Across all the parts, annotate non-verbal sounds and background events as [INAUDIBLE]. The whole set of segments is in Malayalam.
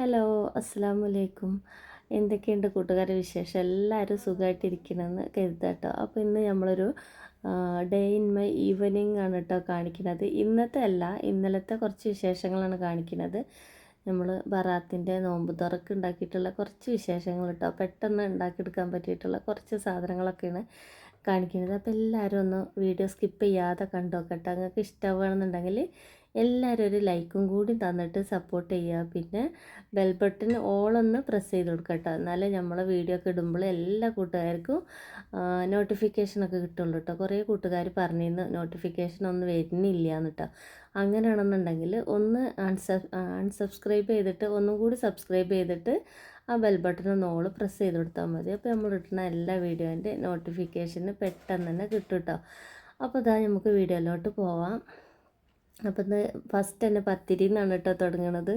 ഹലോ അസ്സാം വലൈക്കും എന്തൊക്കെയുണ്ട് കൂട്ടുകാരെ വിശേഷം? എല്ലാവരും സുഖമായിട്ടിരിക്കണമെന്ന് കരുതാട്ടോ. അപ്പോൾ ഇന്ന് നമ്മളൊരു ഡേ ഇൻ മൈ ഈവനിങ് ആണ് കേട്ടോ കാണിക്കുന്നത് ഇന്നത്തെ അല്ല ഇന്നലത്തെ കുറച്ച് വിശേഷങ്ങളാണ് കാണിക്കുന്നത് നമ്മൾ ബറാത്തിന്റെ നോമ്പ് തുറക്ക് ഉണ്ടാക്കിയിട്ടുള്ള കുറച്ച് വിശേഷങ്ങൾ കേട്ടോ പെട്ടെന്ന് ഉണ്ടാക്കിയെടുക്കാൻ പറ്റിയിട്ടുള്ള കുറച്ച് സാധനങ്ങളൊക്കെയാണ് കാണിക്കുന്നത്. അപ്പോൾ എല്ലാവരും ഒന്ന് വീഡിയോ സ്കിപ്പ് ചെയ്യാതെ കണ്ടു നോക്കട്ടെ. നിങ്ങൾക്ക് ഇഷ്ടമാണെന്നുണ്ടെങ്കിൽ എല്ലാവരും ഒരു ലൈക്കും കൂടി തന്നിട്ട് സപ്പോർട്ട് ചെയ്യുക. പിന്നെ ബെൽ ബട്ടൺ ഓളൊന്ന് പ്രസ് ചെയ്ത് കൊടുക്കട്ടോ എന്നാലേ നമ്മളെ വീഡിയോ ഒക്കെ ഇടുമ്പോൾ എല്ലാ കൂട്ടുകാർക്കും നോട്ടിഫിക്കേഷനൊക്കെ കിട്ടുള്ളൂ കേട്ടോ. കുറേ കൂട്ടുകാർ പറഞ്ഞിരുന്നു നോട്ടിഫിക്കേഷൻ ഒന്നും വരുന്നില്ല എന്ന് കേട്ടോ. അങ്ങനെയാണെന്നുണ്ടെങ്കിൽ ഒന്ന് അൺസബ് അൺസബ്സ്ക്രൈബ് ചെയ്തിട്ട് ഒന്നും കൂടി സബ്സ്ക്രൈബ് ചെയ്തിട്ട് ആ ബെൽ ബട്ടൺ ഒന്ന് ഓൾ പ്രസ് ചെയ്ത് കൊടുത്താൽ മതി. അപ്പോൾ നമ്മൾ ഇട്ടുന്ന എല്ലാ വീഡിയോന്റെ നോട്ടിഫിക്കേഷന് പെട്ടെന്ന് തന്നെ കിട്ടും കേട്ടോ അപ്പോൾ ഇതാ നമുക്ക് വീഡിയോയിലോട്ട് പോവാം. അപ്പോൾ ഇന്ന് ഫസ്റ്റ് തന്നെ പത്തിരി എന്നാണ് കേട്ടോ തുടങ്ങണത്.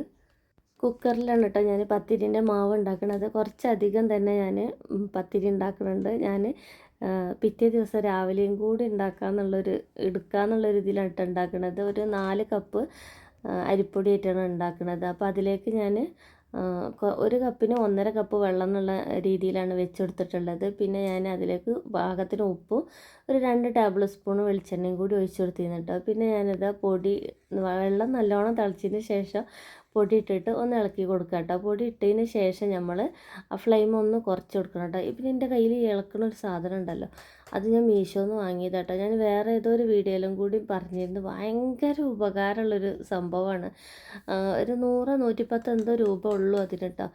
കുക്കറിലാണ് കേട്ടോ ഞാൻ പത്തിരിന്റെ മാവ് ഉണ്ടാക്കണത്. കുറച്ചധികം തന്നെ ഞാൻ പത്തിരി ഉണ്ടാക്കുന്നുണ്ട് ഞാൻ പിറ്റേ ദിവസം രാവിലെയും കൂടി ഉണ്ടാക്കാന്നുള്ളൊരു എടുക്കാന്നുള്ളൊരു ഇതിലാണ് കേട്ടോ ഉണ്ടാക്കുന്നത് ഒരു നാല് കപ്പ് അരിപ്പൊടി ആയിട്ടാണ് ഉണ്ടാക്കുന്നത് അപ്പോൾ അതിലേക്ക് ഞാൻ ഒരു കപ്പിന് ഒന്നര കപ്പ് വെള്ളം എന്നുള്ള രീതിയിലാണ് വെച്ചെടുത്തിട്ടുള്ളത്. പിന്നെ ഞാൻ അതിലേക്ക് പാകത്തിന് ഉപ്പും ഒരു രണ്ട് ടേബിൾ സ്പൂൺ വെളിച്ചെണ്ണയും കൂടി ഒഴിച്ചു കൊടുത്തിരുന്നു കേട്ടോ പിന്നെ ഞാനിത് പൊടി വെള്ളം നല്ലോണം തിളച്ചതിന് ശേഷം പൊടി ഇട്ടിട്ട് ഒന്ന് ഇളക്കി കൊടുക്കുക കേട്ടോ പൊടി ഇട്ടതിന് ശേഷം നമ്മൾ ആ ഫ്ലെയിം ഒന്ന് കുറച്ച് കൊടുക്കണം കേട്ടോ ഇപ്പം എന്റെ കയ്യിൽ ഇളക്കുന്ന ഒരു സാധനം ഉണ്ടല്ലോ അത് ഞാൻ മീഷോന്ന് വാങ്ങിയത് കേട്ടോ ഞാൻ വേറെ ഏതോ ഒരു വീഡിയോയിലും കൂടി പറഞ്ഞിരുന്നു. ഭയങ്കര ഉപകാരമുള്ളൊരു സംഭവമാണ്. ഒരു നൂറ് നൂറ്റിപ്പത്ത് എന്തോ രൂപ ഉള്ളൂ അതിന് കേട്ടോ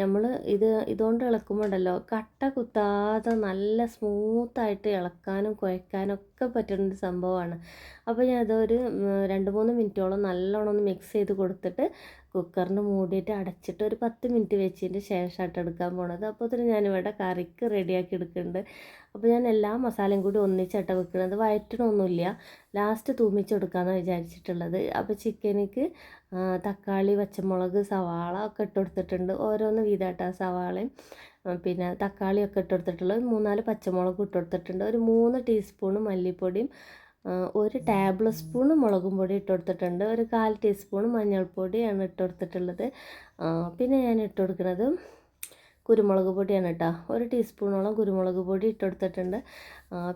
നമ്മൾ ഇത് ഇതുകൊണ്ട് ഇളക്കുമ്പോണ്ടല്ലോ കട്ട കുത്താതെ നല്ല സ്മൂത്തായിട്ട് ഇളക്കാനും കുഴക്കാനും ഒക്കെ പറ്റുന്ന ഒരു സംഭവമാണ്. അപ്പോൾ ഞാൻ അതൊരു രണ്ട് മൂന്ന് മിനിറ്റോളം നല്ലോണം ഒന്ന് മിക്സ് ചെയ്ത് കൊടുത്തിട്ട് കുക്കറിന് മൂടിയിട്ട് അടച്ചിട്ട് ഒരു പത്ത് മിനിറ്റ് വെച്ചതിന്റെ ശേഷമായിട്ട് എടുക്കാൻ പോണത്. അപ്പോൾ തന്നെ ഞാനിവിടെ കറിക്ക് റെഡിയാക്കി എടുക്കുന്നുണ്ട്. അപ്പോൾ ഞാൻ എല്ലാ മസാലയും കൂടി ഒന്നിച്ചട്ട വെക്കുന്നത് വയറ്റണമൊന്നുമില്ല ലാസ്റ്റ് തൂമിച്ചെടുക്കാമെന്ന് വിചാരിച്ചിട്ടുള്ളത്. അപ്പോൾ ചിക്കനിക്ക് തക്കാളി പച്ചമുളക് സവാള ഒക്കെ ഇട്ട് കൊടുത്തിട്ടുണ്ട് ഓരോന്ന് വീതാട്ട സവാളയും പിന്നെ തക്കാളിയൊക്കെ ഇട്ട് കൊടുത്തിട്ടുള്ളത് മൂന്നാൽ പച്ചമുളക് ഇട്ട് കൊടുത്തിട്ടുണ്ട് ഒരു മൂന്ന് ടീസ്പൂൺ മല്ലിപ്പൊടിയും ഒരു ടേബിൾ സ്പൂൺ മുളകും പൊടി ഇട്ട് കൊടുത്തിട്ടുണ്ട് ഒരു കാൽ ടീസ്പൂൺ മഞ്ഞൾപ്പൊടിയാണ് ഇട്ട് കൊടുത്തിട്ടുള്ളത് പിന്നെ ഞാൻ ഇട്ട് കൊടുക്കുന്നത് കുരുമുളക് പൊടിയാണ് കേട്ടോ. ഒരു ടീസ്പൂണോളം കുരുമുളക് പൊടി ഇട്ടെടുത്തിട്ടുണ്ട്.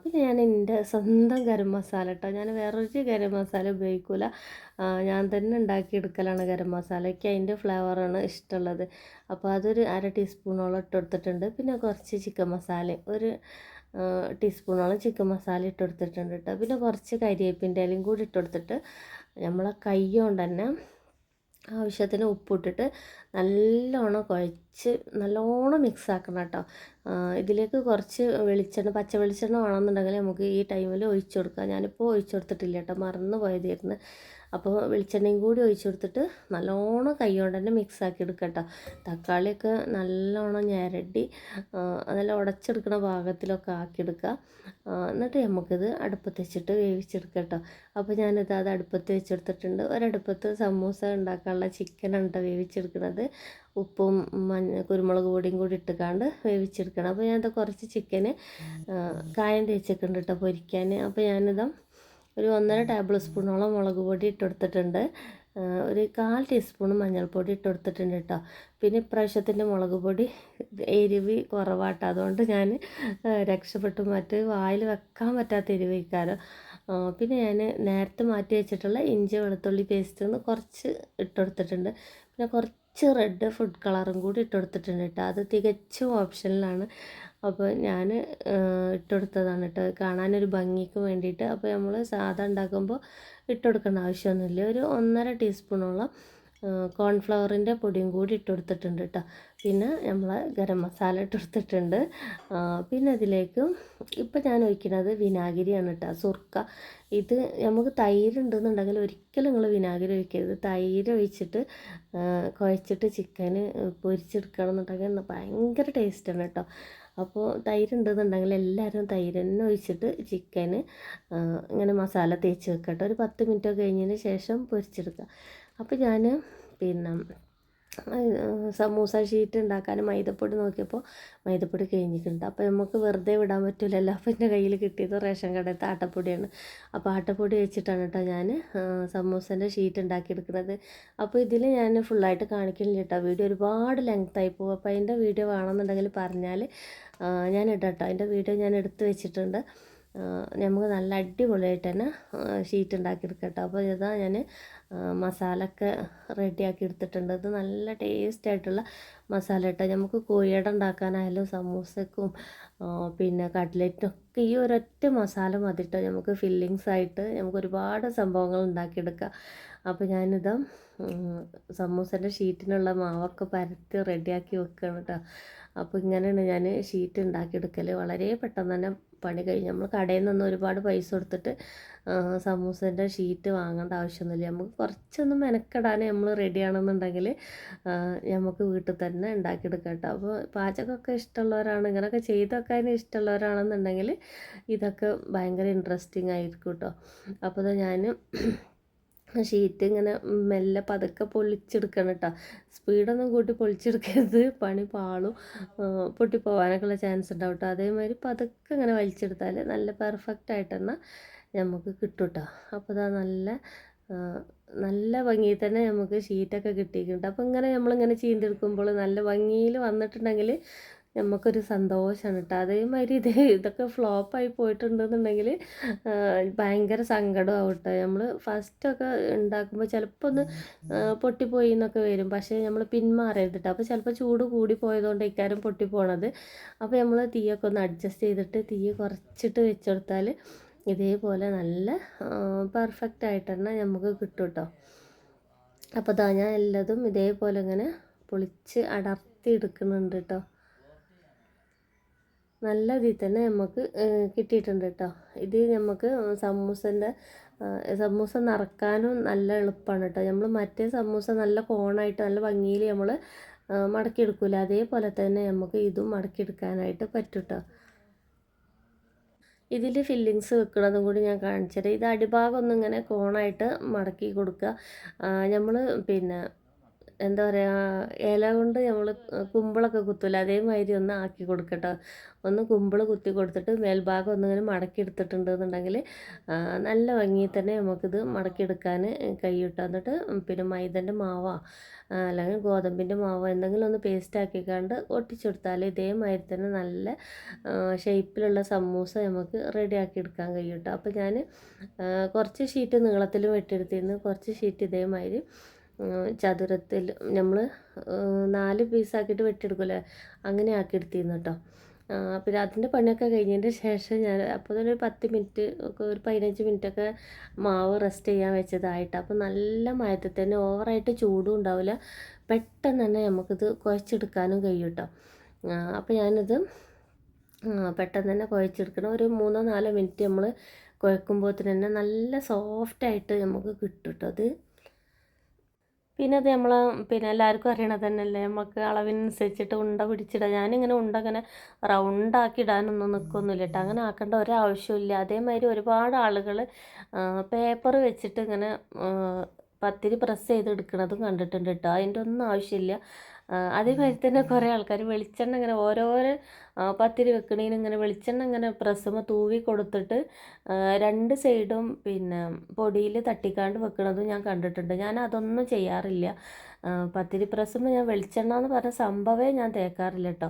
പിന്നെ ഞാൻ എന്റെ സ്വന്തം ഗരം മസാല കേട്ടോ. ഞാൻ വേറൊരു ഗരം മസാല ഉപയോഗിക്കില്ല ഞാൻ തന്നെ ഉണ്ടാക്കിയെടുക്കലാണ് ഗരം മസാലയ്ക്ക് അതിന്റെ ഫ്ലേവറാണ് ഇഷ്ടമുള്ളത്. അപ്പോൾ അതൊരു അര ടീസ്പൂണോളം ഇട്ടെടുത്തിട്ടുണ്ട്. പിന്നെ കുറച്ച് ചിക്കൻ മസാല ഒരു ടീസ്പൂണോളം ചിക്കൻ മസാല ഇട്ടെടുത്തിട്ടുണ്ട് കേട്ടോ. പിന്നെ കുറച്ച് കരിവേപ്പിന്റെ ഇലയും കൂടി ഇട്ടെടുത്തിട്ട് നമ്മളെ കൈ കൊണ്ട് തന്നെ ആവശ്യത്തിന് ഉപ്പിട്ടിട്ട് നല്ലോണം കുഴച്ച് നല്ലോണം മിക്സ് ആക്കണം കേട്ടോ. ഇതിലേക്ക് കുറച്ച് വെളിച്ചെണ്ണ പച്ച വെളിച്ചെണ്ണ വേണമെന്നുണ്ടെങ്കിൽ നമുക്ക് ഈ ടൈമിൽ ഒഴിച്ചു കൊടുക്കാം. ഞാനിപ്പോൾ ഒഴിച്ചു കൊടുത്തിട്ടില്ല കേട്ടോ. മറന്നു പോയതായിരുന്നു അപ്പോൾ വെളിച്ചെണ്ണയും കൂടി ഒഴിച്ചു കൊടുത്തിട്ട് നല്ലോണം കൈ കൊണ്ട് തന്നെ മിക്സ് ആക്കി എടുക്കട്ടോ. തക്കാളിയൊക്കെ നല്ലോണം ഞരടി അതെല്ലാം ഉടച്ചെടുക്കുന്ന ഭാഗത്തിലൊക്കെ ആക്കിയെടുക്കുക എന്നിട്ട് നമുക്കിത് അടുപ്പത്ത് വെച്ചിട്ട് വേവിച്ചെടുക്കട്ടോ. അപ്പോൾ ഞാനിത് അത് അടുപ്പത്ത് വെച്ചെടുത്തിട്ടുണ്ട്. ഒരടുപ്പത്ത് സമൂസ ഉണ്ടാക്കാനുള്ള ചിക്കനാണ് കേട്ടോ വേവിച്ചെടുക്കുന്നത് ഉപ്പും മഞ്ഞ കുരുമുളക് പൊടിയും കൂടി ഇട്ടുകാണ്ട് വേവിച്ചെടുക്കണം. അപ്പോൾ ഞാനത് കുറച്ച് ചിക്കന് കായം തേച്ചിട്ടുണ്ട് കേട്ടോ പൊരിക്കാൻ. അപ്പോൾ ഞാനിതാ ഒരു ഒന്നര ടേബിൾ സ്പൂണോളം മുളക് പൊടി ഇട്ടെടുത്തിട്ടുണ്ട്. ഒരു കാൽ ടീസ്പൂൺ മഞ്ഞൾപ്പൊടി ഇട്ടെടുത്തിട്ടുണ്ട് കേട്ടോ. പിന്നെ ഇപ്രാവശ്യത്തിന്റെ മുളക് പൊടി എരിവി കുറവാട്ടോ. അതുകൊണ്ട് ഞാൻ രക്ഷപ്പെട്ടു. മറ്റ് വായിൽ വെക്കാൻ പറ്റാത്ത എരിവ് വയ്ക്കാറ് പിന്നെ ഞാൻ നേരത്തെ മാറ്റി വെച്ചിട്ടുള്ള ഇഞ്ചി വെളുത്തുള്ളി പേസ്റ്റ് ഒന്ന് കുറച്ച് ഇട്ടെടുത്തിട്ടുണ്ട്. പിന്നെ കുറച്ച് റെഡ് ഫുഡ് കളറും കൂടി ഇട്ടെടുത്തിട്ടുണ്ട് കേട്ടോ. അത് തികച്ചും ഓപ്ഷനിലാണ് അപ്പോൾ ഞാൻ ഇട്ടുകൊടുത്തതാണ് കേട്ടോ കാണാനൊരു ഭംഗിക്ക് വേണ്ടിയിട്ട്. അപ്പോൾ നമ്മൾ സാധാ ഉണ്ടാക്കുമ്പോൾ ഇട്ടുകൊടുക്കേണ്ട ആവശ്യമൊന്നുമില്ല ഒരു ഒന്നര ടീസ്പൂണോളം കോൺഫ്ലവറിന്റെ പൊടിയും കൂടി ഇട്ട് കൊടുത്തിട്ടുണ്ട് കേട്ടോ പിന്നെ നമ്മൾ ഗരം മസാല ഇട്ട് കൊടുത്തിട്ടുണ്ട് പിന്നെ അതിലേക്ക് ഇപ്പം ഞാൻ ഒഴിക്കുന്നത് വിനാഗിരിയാണ് കേട്ടോ സുർക്ക. ഇത് നമുക്ക് തൈര് ഉണ്ടെന്നുണ്ടെങ്കിൽ ഒരിക്കലും നിങ്ങൾ വിനാഗിരി ഒഴിക്കരുത്. തൈര് ഒഴിച്ചിട്ട് കുഴച്ചിട്ട് ചിക്കന് പൊരിച്ചെടുക്കണം എന്നുണ്ടെങ്കിൽ ഭയങ്കര ടേസ്റ്റാണ് കേട്ടോ അപ്പോൾ തൈര് ഉണ്ടെന്നുണ്ടെങ്കിൽ എല്ലാവരും തൈര് തന്നെ ഒഴിച്ചിട്ട് ചിക്കൻ ഇങ്ങനെ മസാല തേച്ച് വെക്കട്ടെ. ഒരു പത്ത് മിനിറ്റ് കഴിഞ്ഞതിന് ശേഷം പൊരിച്ചെടുക്കുക. അപ്പോൾ ഞാൻ പിന്നെ സമൂസ ഷീറ്റ് ഉണ്ടാക്കാൻ മൈദപ്പൊടി നോക്കിയപ്പോൾ മൈദപ്പൊടി കഴിഞ്ഞിട്ടുണ്ട്. അപ്പോൾ നമുക്ക് വെറുതെ വിടാൻ പറ്റില്ലല്ലോ അപ്പോൾ എന്റെ കയ്യിൽ കിട്ടിയത് റേഷൻ കടയിലത്തെ ആട്ടപ്പൊടിയാണ്. അപ്പോൾ ആട്ടപ്പൊടി വെച്ചിട്ടാണ് കേട്ടോ ഞാൻ സമൂസേന്റെ ഷീറ്റ് ഉണ്ടാക്കിയെടുക്കുന്നത്. അപ്പോൾ ഇതിൽ ഞാൻ ഫുള്ളായിട്ട് കാണിക്കുന്നില്ല കേട്ടോ. വീഡിയോ ഒരുപാട് ലെങ്ത്തായി പോകും. അപ്പോൾ അതിന്റെ വീഡിയോ വേണമെന്നുണ്ടെങ്കിൽ പറഞ്ഞാൽ ഞാൻ ഇടാം കേട്ടോ അതിന്റെ വീഡിയോ ഞാൻ എടുത്തു വെച്ചിട്ടുണ്ട്. നമുക്ക് നല്ല അടിപൊളിയായിട്ട് തന്നെ ഷീറ്റ് ഉണ്ടാക്കിയെടുക്കട്ടോ അപ്പോൾ ഇതാ ഞാൻ മസാല ഒക്കെ റെഡിയാക്കി എടുത്തിട്ടുണ്ട്. ഇത് നല്ല ടേസ്റ്റ് ആയിട്ടുള്ള മസാല ഇട്ടാൽ നമുക്ക് കോഴിയുടെ ഉണ്ടാക്കാനായാലും സമൂസക്കും പിന്നെ കട്ട്ലറ്റിനൊക്കെ ഈ ഒരൊറ്റ മസാല മതി കേട്ടോ നമുക്ക് ഫില്ലിങ്സ് ആയിട്ട് നമുക്ക് ഒരുപാട് സംഭവങ്ങൾ ഉണ്ടാക്കിയെടുക്കാം അപ്പോൾ ഞാനിത് സമൂസന്റെ ഷീറ്റിനുള്ള മാവൊക്കെ പരത്തി റെഡിയാക്കി വെക്കുകയാണ് കേട്ടോ അപ്പോൾ ഇങ്ങനെയാണ് ഞാൻ ഷീറ്റ് ഉണ്ടാക്കിയെടുക്കൽ വളരെ പെട്ടെന്ന് തന്നെ പണി കഴിഞ്ഞ് നമ്മൾ കടയിൽ നിന്ന് ഒരുപാട് പൈസ കൊടുത്തിട്ട് സമൂസേന്റെ ഷീറ്റ് വാങ്ങേണ്ട ആവശ്യമൊന്നുമില്ല. നമുക്ക് കുറച്ചൊന്ന് മെനക്കെടാൻ നമ്മൾ റെഡിയാണെന്നുണ്ടെങ്കിൽ നമുക്ക് വീട്ടിൽ തന്നെ ഉണ്ടാക്കിയെടുക്കാം കേട്ടോ. അപ്പോൾ പാചകമൊക്കെ ഇഷ്ടമുള്ളവരാണ് ഇങ്ങനെയൊക്കെ ചെയ്ത് വെക്കാൻ ഇഷ്ടമുള്ളവരാണെന്നുണ്ടെങ്കിൽ ഇതൊക്കെ ഭയങ്കര ഇൻട്രസ്റ്റിംഗ് ആയിരിക്കും കേട്ടോ. അപ്പോൾ ഞാൻ ഷീറ്റ് ഇങ്ങനെ മെല്ലെ പതുക്കെ പൊളിച്ചെടുക്കണം കേട്ടോ സ്പീഡൊന്നും കൂട്ടി പൊളിച്ചെടുക്കരുത്. പണി പാളും. പൊട്ടിപ്പോവാനൊക്കെയുള്ള ചാൻസ് ഉണ്ടാവും കേട്ടോ അതേമാതിരി പതുക്കെ ഇങ്ങനെ വലിച്ചെടുത്താൽ നല്ല പെർഫെക്റ്റ് ആയിട്ട് തന്നെ നമുക്ക് കിട്ടും കേട്ടോ അപ്പോൾ ഇതാ നല്ല നല്ല ഭംഗിയിൽ തന്നെ നമുക്ക് ഷീറ്റൊക്കെ കിട്ടിയിട്ടുണ്ട്. അപ്പോൾ ഇങ്ങനെ നമ്മളിങ്ങനെ ചീന്തെടുക്കുമ്പോൾ നല്ല ഭംഗിയിൽ വന്നിട്ടുണ്ടെങ്കിൽ നമുക്കൊരു സന്തോഷമാണ് കേട്ടോ അതേമാതിരി ഇത് [LAUGHS] ഇതൊക്കെ ഫ്ലോപ്പായി പോയിട്ടുണ്ടെന്നുണ്ടെങ്കിൽ ഭയങ്കര സങ്കടമാവും കേട്ടോ നമ്മൾ ഫസ്റ്റൊക്കെ ഉണ്ടാക്കുമ്പോൾ ചിലപ്പോൾ ഒന്ന് പൊട്ടിപ്പോയി എന്നൊക്കെ വരും. പക്ഷേ നമ്മൾ പിന്മാറരുത് കേട്ടോ അപ്പോൾ ചിലപ്പോൾ ചൂട് കൂടി പോയതുകൊണ്ട് ഇക്കാരം പൊട്ടിപ്പോണത്. അപ്പോൾ നമ്മൾ തീയൊക്കെ ഒന്ന് അഡ്ജസ്റ്റ് ചെയ്തിട്ട് തീ കുറച്ചിട്ട് വെച്ചെടുത്താൽ ഇതേപോലെ നല്ല പെർഫെക്റ്റ് ആയിട്ട് തന്നെ നമുക്ക് കിട്ടും കേട്ടോ അപ്പോൾ ഞാൻ എല്ലാതും ഇതേപോലെ ഇങ്ങനെ പൊളിച്ച് അടർത്തി എടുക്കുന്നുണ്ട് കേട്ടോ നല്ല ഇതിൽ തന്നെ നമുക്ക് കിട്ടിയിട്ടുണ്ട് കേട്ടോ ഇത് നമുക്ക് സമൂസന്റെ സമൂസ നിറക്കാനും നല്ല എളുപ്പമാണ് കേട്ടോ നമ്മൾ മറ്റേ സമൂസ നല്ല കോണായിട്ട് നല്ല ഭംഗിയിൽ നമ്മൾ മടക്കിയെടുക്കില്ല അതേപോലെ തന്നെ നമുക്ക് ഇതും മടക്കിയെടുക്കാനായിട്ട് പറ്റും കേട്ടോ ഇതിൽ ഫില്ലിങ്സ് വെക്കണതും കൂടി ഞാൻ കാണിച്ചത് ഇത് അടിഭാഗം ഒന്നും ഇങ്ങനെ കോണായിട്ട് മടക്കി കൊടുക്കുക നമ്മൾ പിന്നെ എന്താ പറയുക ഇല കൊണ്ട് നമ്മൾ കുമ്പിളൊക്കെ കുത്തില്ല അതേമാതിരി ഒന്ന് ആക്കി കൊടുക്കട്ടോ. ഒന്ന് കുമ്പിൾ കുത്തി കൊടുത്തിട്ട് മേൽഭാഗം ഒന്നിങ്ങനെ മടക്കി എടുത്തിട്ടുണ്ടെന്നുണ്ടെങ്കിൽ നല്ല ഭംഗിയിൽ തന്നെ നമുക്കിത് മടക്കിയെടുക്കാൻ കഴിയും എന്നിട്ട് പിന്നെ മൈദന്റെ മാവോ അല്ലെങ്കിൽ ഗോതമ്പിന്റെ മാവോ എന്തെങ്കിലും ഒന്ന് പേസ്റ്റ് ആക്കിക്കാണ്ട് ഒട്ടിച്ചെടുത്താൽ ഇതേമാതിരി തന്നെ നല്ല ഷേപ്പിലുള്ള സമൂസ നമുക്ക് റെഡിയാക്കി എടുക്കാൻ കഴിയും കേട്ടോ അപ്പോൾ ഞാൻ കുറച്ച് ഷീറ്റ് നീളത്തിൽ വെട്ടിയെടുത്തിരുന്നു കുറച്ച് ഷീറ്റ് ഇതേമാതിരി ചതുരത്തിൽ നമ്മൾ നാല് പീസാക്കിയിട്ട് വെട്ടിയെടുക്കില്ലേ? അങ്ങനെ ആക്കി എടുത്തിരുന്നു കേട്ടോ. പിന്നെ അതിന്റെ പണിയൊക്കെ കഴിഞ്ഞതിന്റെ ശേഷം ഞാൻ അപ്പോൾ തന്നെ ഒരു പത്ത് മിനിറ്റ് ഒക്കെ ഒരു പതിനഞ്ച് മിനിറ്റൊക്കെ മാവ് റെസ്റ്റ് ചെയ്യാൻ വെച്ചതായിട്ട്. അപ്പോൾ നല്ല മയത്തിൽ തന്നെ ഓവറായിട്ട് ചൂടും ഉണ്ടാവില്ല. പെട്ടെന്ന് തന്നെ നമുക്കിത് കുഴച്ചെടുക്കാനും കഴിയും കേട്ടോ. അപ്പോൾ ഞാനിത് പെട്ടെന്ന് തന്നെ കുഴച്ചെടുക്കണം. ഒരു മൂന്നോ നാലോ മിനിറ്റ് നമ്മൾ കുഴക്കുമ്പോൾ തന്നെ നല്ല സോഫ്റ്റായിട്ട് നമുക്ക് കിട്ടും കേട്ടോ. അത് പിന്നെ അത് നമ്മൾ പിന്നെ എല്ലാവർക്കും അറിയണത് തന്നെയല്ലേ? നമുക്ക് അളവിനനുസരിച്ചിട്ട് ഉണ്ട പിടിച്ചിടുക ഞാനിങ്ങനെ ഉണ്ട അങ്ങനെ റൗണ്ടാക്കി ഇടാനൊന്നും നിൽക്കൊന്നുമില്ല കേട്ടോ അങ്ങനെ ആക്കേണ്ട ഒരാവശ്യമില്ല അതേമാതിരി ഒരുപാട് ആളുകൾ പേപ്പർ വെച്ചിട്ട് ഇങ്ങനെ പത്തിരി പ്രസ് ചെയ്ത് എടുക്കുന്നതും കണ്ടിട്ടുണ്ട് കേട്ടോ അതിന്റെ ഒന്നും ആവശ്യമില്ല. അതേമാതിരി തന്നെ കുറേ ആൾക്കാർ വെളിച്ചെണ്ണ ഇങ്ങനെ ഓരോരോ പത്തിരി വെക്കണേന് ഇങ്ങനെ വെളിച്ചെണ്ണ ഇങ്ങനെ പ്രസമ തൂവി കൊടുത്തിട്ട് രണ്ട് സൈഡും പിന്നെ പൊടിയിൽ തട്ടിക്കാണ്ട് വെക്കണതും ഞാൻ കണ്ടിട്ടുണ്ട്. ഞാൻ അതൊന്നും ചെയ്യാറില്ല. പത്തിരി പ്രസ്സുമ്പോൾ ഞാൻ വെളിച്ചെണ്ണ എന്ന് പറഞ്ഞ സംഭവമേ ഞാൻ തേക്കാറില്ല കേട്ടോ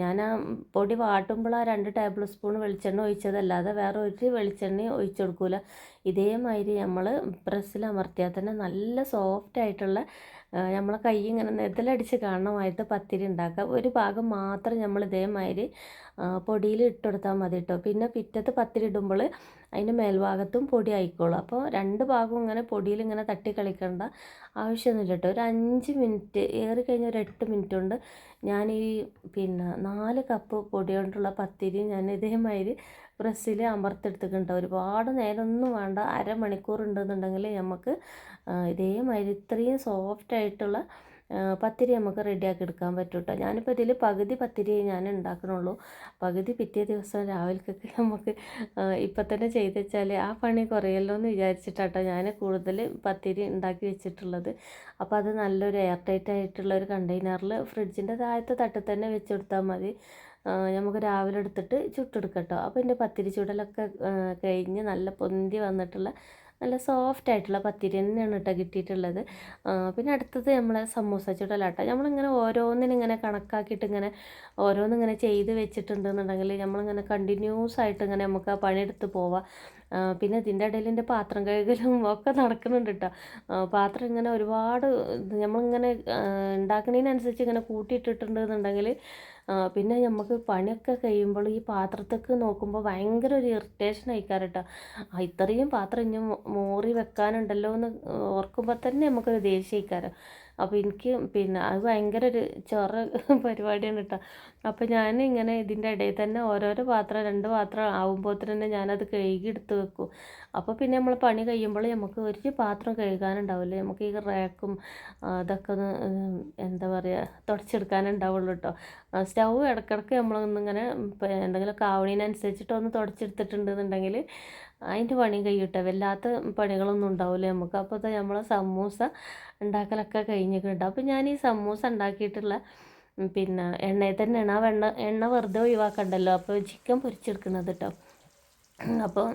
ഞാൻ ആ പൊടി വാട്ടുമ്പോൾ ആ രണ്ട് ടേബിൾ സ്പൂൺ വെളിച്ചെണ്ണ ഒഴിച്ചതല്ലാതെ വേറെ ഒരു വെളിച്ചെണ്ണ ഒഴിച്ചു കൊടുക്കില്ല ഇതേമാതിരി നമ്മൾ പ്രസ്സിൽ അമർത്തിയാൽ തന്നെ നല്ല സോഫ്റ്റ് ആയിട്ടുള്ള നമ്മളെ കൈ ഇങ്ങനെ നെതലടിച്ച് കാണണമായിട്ട് പത്തിരി ഉണ്ടാക്കുക. ഒരു ഭാഗം മാത്രം നമ്മൾ ഇതേമാതിരി പൊടിയിൽ ഇട്ടുകൊടുത്താൽ മതി കേട്ടോ പിന്നെ പിറ്റത്ത് പത്തിരി ഇടുമ്പോൾ അതിന്റെ മേൽഭാഗത്തും പൊടി ആയിക്കോളും. അപ്പോൾ രണ്ട് ഭാഗവും ഇങ്ങനെ പൊടിയിൽ ഇങ്ങനെ തട്ടി കളിക്കേണ്ട ആവശ്യമൊന്നുമില്ല കേട്ടോ. ഒരു അഞ്ച് മിനിറ്റ് ഏറി കഴിഞ്ഞ ഒരു എട്ട് മിനിറ്റ് കൊണ്ട് ഞാൻ ഈ പിന്നെ നാല് കപ്പ് പൊടി കൊണ്ടുള്ള പത്തിരി ഞാൻ ഇതേമാതിരി പ്രസ്സിൽ അമർത്തെടുത്തിട്ടുണ്ട് ഒരുപാട് നേരമൊന്നും വേണ്ട അരമണിക്കൂർ ഉണ്ടെന്നുണ്ടെങ്കിൽ നമുക്ക് ഇതേമാതിരി ഇത്രയും സോഫ്റ്റ് ആയിട്ടുള്ള പത്തിരി നമുക്ക് റെഡിയാക്കി എടുക്കാൻ പറ്റും കേട്ടോ ഞാനിപ്പോൾ ഇതിൽ പകുതി പത്തിരി ഞാൻ ഉണ്ടാക്കണുള്ളൂ. പകുതി പിറ്റേ ദിവസം രാവിലേക്കൊക്കെ നമുക്ക് ഇപ്പം തന്നെ ചെയ്ത് വെച്ചാൽ ആ പണി കുറയല്ലോ എന്ന് വിചാരിച്ചിട്ടാട്ടോ ഞാൻ കൂടുതൽ പത്തിരി ഉണ്ടാക്കി വെച്ചിട്ടുള്ളത്. അപ്പോൾ അത് നല്ലൊരു എയർ ടൈറ്റ് ആയിട്ടുള്ള ഒരു കണ്ടെയ്നറിൽ ഫ്രിഡ്ജിന്റെ താഴത്തെ തട്ടിൽ തന്നെ വെച്ചെടുത്താൽ മതി. നമുക്ക് രാവിലെ എടുത്തിട്ട് ചുട്ടെടുക്കട്ടോ. അപ്പോൾ എന്റെ പത്തിരി ചുടലൊക്കെ കഴിഞ്ഞ് നല്ല പൊന്തി വന്നിട്ടുള്ള നല്ല സോഫ്റ്റ് ആയിട്ടുള്ള പത്തിരി തന്നെയാണ് കേട്ടോ കിട്ടിയിട്ടുള്ളത്. പിന്നെ അടുത്തത് നമ്മളെ സമൂസ ചുടലാട്ടോ. നമ്മളിങ്ങനെ ഓരോന്നിനിങ്ങനെ കണക്കാക്കിയിട്ട് ഇങ്ങനെ ഓരോന്നിങ്ങനെ ചെയ്ത് വെച്ചിട്ടുണ്ടെന്നുണ്ടെങ്കിൽ നമ്മളിങ്ങനെ കണ്ടിന്യൂസ് ആയിട്ട് ഇങ്ങനെ നമുക്ക് ആ പണിയെടുത്ത് പോവാം. പിന്നെ ഇതിന്റെ ഇടയിൽ എന്റെ പാത്രം കഴുകലും [LAUGHS] ഒക്കെ നടക്കുന്നുണ്ട് കേട്ടോ. പാത്രം ഇങ്ങനെ ഒരുപാട് നമ്മളിങ്ങനെ ഉണ്ടാക്കുന്നതിനനുസരിച്ച് ഇങ്ങനെ കൂട്ടിയിട്ടിട്ടുണ്ടെന്നുണ്ടെങ്കിൽ പിന്നെ നമുക്ക് പണിയൊക്കെ കഴിയുമ്പോൾ ഈ പാത്രത്തൊക്കെ നോക്കുമ്പോൾ ഭയങ്കര ഒരു ഇറിറ്റേഷൻ ആയിക്കാറട്ടോ ഇത്രയും പാത്രം ഇനി മോറി വെക്കാനുണ്ടല്ലോ എന്ന് ഓർക്കുമ്പോൾ തന്നെ നമുക്കൊരു ദേഷ്യക്കാരം അപ്പോൾ എനിക്ക് പിന്നെ അത് ഭയങ്കര ഒരു ചൊറ [LAUGHS] പരിപാടിയാണ് കേട്ടോ അപ്പോൾ ഞാൻ ഇങ്ങനെ ഇതിന്റെ ഇടയിൽ തന്നെ ഓരോരോ പാത്രം രണ്ട് പാത്രം ആകുമ്പോൾ തന്നെ ഞാനത് കഴുകി എടുത്ത് വെക്കും. അപ്പോൾ പിന്നെ നമ്മൾ പണി കഴിയുമ്പോൾ നമുക്ക് ഒരു പാത്രം കഴുകാനുണ്ടാവില്ല? നമുക്ക് ഈ റാക്കും അതൊക്കെ ഒന്ന് എന്താ പറയുക തുടച്ചെടുക്കാനുണ്ടാവുള്ളൂ കേട്ടോ സ്റ്റൗ ഇടയ്ക്കിടയ്ക്ക് നമ്മളൊന്നിങ്ങനെ എന്തെങ്കിലുമൊക്കെ ആവണീനനുസരിച്ചിട്ട് ഒന്ന് തുടച്ചെടുത്തിട്ടുണ്ടെന്നുണ്ടെങ്കിൽ അതിന്റെ പണി കഴിയട്ടെ. വല്ലാത്ത പണികളൊന്നും ഉണ്ടാവില്ല നമുക്ക്. അപ്പോൾ നമ്മൾ സമൂസ ഉണ്ടാക്കലൊക്കെ കഴിഞ്ഞിട്ടുണ്ട്. അപ്പോൾ ഞാൻ ഈ സമൂസ ഉണ്ടാക്കിയിട്ടുള്ള പിന്നെ എണ്ണയിൽ തന്നെയാണ് ആ വെണ്ണ എണ്ണ വെറുതെ ഒഴിവാക്കണ്ടല്ലോ. അപ്പോൾ ചിക്കൻ പൊരിച്ചെടുക്കുന്നത് കേട്ടോ അപ്പോൾ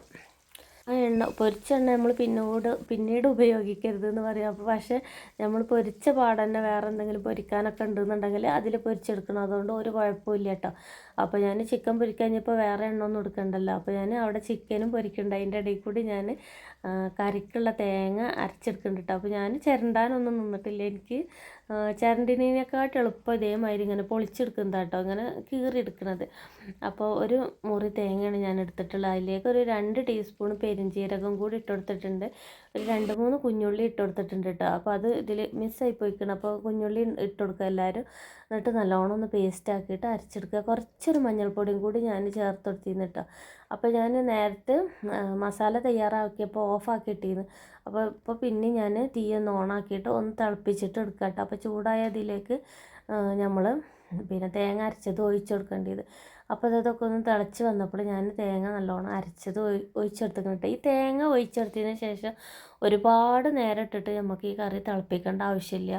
ആ എണ്ണ പൊരിച്ച എണ്ണ നമ്മൾ പിന്നോട് പിന്നീട് ഉപയോഗിക്കരുത് എന്ന് പറയാം. അപ്പോൾ പക്ഷേ നമ്മൾ പൊരിച്ച പാടന്നെ വേറെ എന്തെങ്കിലും പൊരിക്കാനൊക്കെ ഉണ്ടെന്നുണ്ടെങ്കിൽ അതിൽ പൊരിച്ചെടുക്കണം. അതുകൊണ്ട് ഒരു കുഴപ്പമില്ല കേട്ടോ അപ്പോൾ ഞാൻ ചിക്കൻ പൊരിക്കഴിഞ്ഞപ്പോൾ വേറെ എണ്ണ ഒന്നും എടുക്കണ്ടല്ലോ. അപ്പോൾ ഞാൻ അവിടെ ചിക്കനും പൊരിക്കുന്നുണ്ട്. അതിന്റെ ഇടയിൽ കൂടി ഞാൻ കറിക്കുള്ള തേങ്ങ അരച്ചെടുക്കുന്നുണ്ട് അപ്പോൾ ഞാൻ ചിരണ്ടാനൊന്നും നിന്നിട്ടില്ല. എനിക്ക് ചിരണ്ടിനേക്കാട്ട് എളുപ്പം ഇതേമാതിരി ഇങ്ങനെ പൊളിച്ചെടുക്കുന്നത് കേട്ടോ. ഇങ്ങനെ കീറിയെടുക്കുന്നത്. അപ്പോൾ ഒരു മുറി തേങ്ങയാണ് ഞാൻ എടുത്തിട്ടുള്ളത്. അതിലേക്ക് ഒരു രണ്ട് ടീസ്പൂൺ പെരിഞ്ചീരകം കൂടി ഇട്ട് കൊടുത്തിട്ടുണ്ട്. ഒരു രണ്ട് മൂന്ന് കുഞ്ഞുള്ളി ഇട്ട് കൊടുത്തിട്ടുണ്ട് കേട്ടോ അപ്പോൾ അത് ഇതിൽ മിസ്സായി പോയിക്കണം. അപ്പോൾ കുഞ്ഞുള്ളി ഇട്ട് കൊടുക്കുക എല്ലാവരും എന്നിട്ട് നല്ലോണം ഒന്ന് പേസ്റ്റ് ആക്കിയിട്ട് അരച്ചെടുക്കുക കുറച്ചൊരു മഞ്ഞൾപ്പൊടിയും കൂടി ഞാൻ ചേർത്ത് കൊടുത്തിരുന്നു കേട്ടോ അപ്പോൾ ഞാൻ നേരത്തെ മസാല തയ്യാറാക്കിയപ്പോൾ ഓഫാക്കിയിട്ടിരുന്നു അപ്പോൾ ഇപ്പോൾ പിന്നെ ഞാൻ തീ ഒന്ന് ഓണാക്കിയിട്ട് ഒന്ന് തിളപ്പിച്ചിട്ട് എടുക്കാം കേട്ടോ അപ്പോൾ ചൂടായ അതിലേക്ക് നമ്മൾ പിന്നെ തേങ്ങ അരച്ചത് ഒഴിച്ചു കൊടുക്കേണ്ടത്. അപ്പോൾ അതൊക്കെ ഒന്ന് തിളച്ച് വന്നപ്പോൾ ഞാൻ തേങ്ങ നല്ലോണം അരച്ചത് ഒഴിച്ചെടുത്തിട്ടുണ്ട് ഈ തേങ്ങ ഒഴിച്ചെടുത്തതിന് ശേഷം ഒരുപാട് നേരം ഇട്ടിട്ട് നമുക്ക് ഈ കറി തിളപ്പിക്കേണ്ട ആവശ്യമില്ല.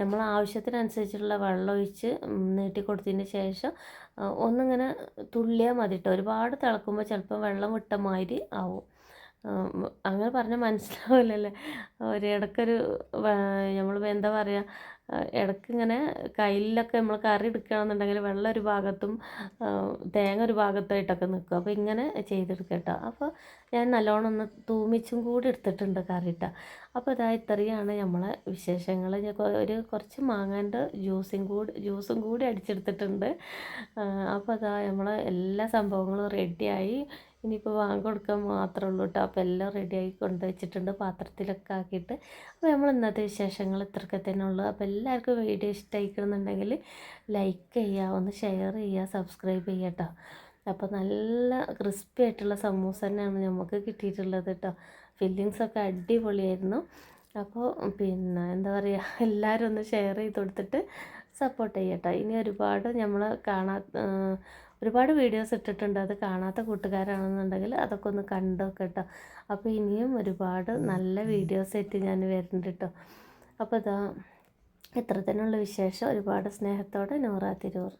നമ്മൾ ആവശ്യത്തിനനുസരിച്ചുള്ള വെള്ളം ഒഴിച്ച് നീട്ടി ശേഷം ഒന്നിങ്ങനെ തുള്ളിയാൽ മതി കേട്ടോ. ഒരുപാട് തിളക്കുമ്പോൾ ചിലപ്പോൾ വെള്ളം വിട്ട മാതിരി ആവും. അങ്ങനെ പറഞ്ഞാൽ മനസ്സിലാവില്ലല്ലേ? ഒരു ഇടയ്ക്കൊരു നമ്മൾ എന്താ പറയുക ഇടയ്ക്ക് ഇങ്ങനെ കയ്യിലൊക്കെ നമ്മൾ കറി എടുക്കുകയാണെന്നുണ്ടെങ്കിൽ വെള്ളം ഒരു ഭാഗത്തും തേങ്ങ ഒരു ഭാഗത്തായിട്ടൊക്കെ നിൽക്കും. അപ്പോൾ ഇങ്ങനെ ചെയ്തെടുക്കുക കേട്ടോ. അപ്പോൾ ഞാൻ നല്ലോണം ഒന്ന് തൂമിച്ചും കൂടി എടുത്തിട്ടുണ്ട് കറി കേട്ടോ അപ്പോൾ ഇതാ ഇത്രയാണ് നമ്മളെ വിശേഷങ്ങൾ ഒരു കുറച്ച് മാങ്ങേന്റെ ജ്യൂസും കൂടി ജ്യൂസും കൂടി അടിച്ചെടുത്തിട്ടുണ്ട്. അപ്പോൾ അതാ നമ്മളെ എല്ലാ സംഭവങ്ങളും റെഡിയായി. ഇനിയിപ്പോൾ വാങ്ങി കൊടുക്കാൻ മാത്രമേ ഉള്ളൂ കേട്ടോ അപ്പോൾ എല്ലാം റെഡിയായി കൊണ്ടുവച്ചിട്ടുണ്ട് പാത്രത്തിലൊക്കെ ആക്കിയിട്ട്. അപ്പോൾ നമ്മൾ ഇന്നത്തെ വിശേഷങ്ങൾ ഇത്രയൊക്കെ തന്നെ ഉള്ളൂ. അപ്പോൾ എല്ലാവർക്കും വീഡിയോ ഇഷ്ടമായിക്കണമെന്നുണ്ടെങ്കിൽ ലൈക്ക് ചെയ്യുക ഒന്ന് ഷെയർ ചെയ്യുക സബ്സ്ക്രൈബ് ചെയ്യുക കേട്ടോ അപ്പോൾ നല്ല ക്രിസ്പി ആയിട്ടുള്ള സമൂസ തന്നെയാണ് നമുക്ക് കിട്ടിയിട്ടുള്ളത് കേട്ടോ ഫില്ലിങ്സൊക്കെ അടിപൊളിയായിരുന്നു. അപ്പോൾ പിന്നെ എന്താ പറയുക എല്ലാവരും ഒന്ന് ഷെയർ ചെയ്ത് കൊടുത്തിട്ട് സപ്പോർട്ട് ചെയ്യട്ടോ ഇനി ഒരുപാട് നമ്മൾ കാണാ ഒരുപാട് വീഡിയോസ് ഇട്ടിട്ടുണ്ട്. അത് കാണാത്ത കൂട്ടുകാരാണെന്നുണ്ടെങ്കിൽ അതൊക്കെ ഒന്ന് കണ്ടൊക്കെ കേട്ടോ അപ്പോൾ ഇനിയും ഒരുപാട് നല്ല വീഡിയോസ് ആയിട്ട് ഞാൻ വരുന്നുണ്ട് കേട്ടോ അപ്പോൾ ഇതാ ഇത്ര തന്നെയുള്ള വിശേഷം. ഒരുപാട് സ്നേഹത്തോടെ നൂറ തിരൂർ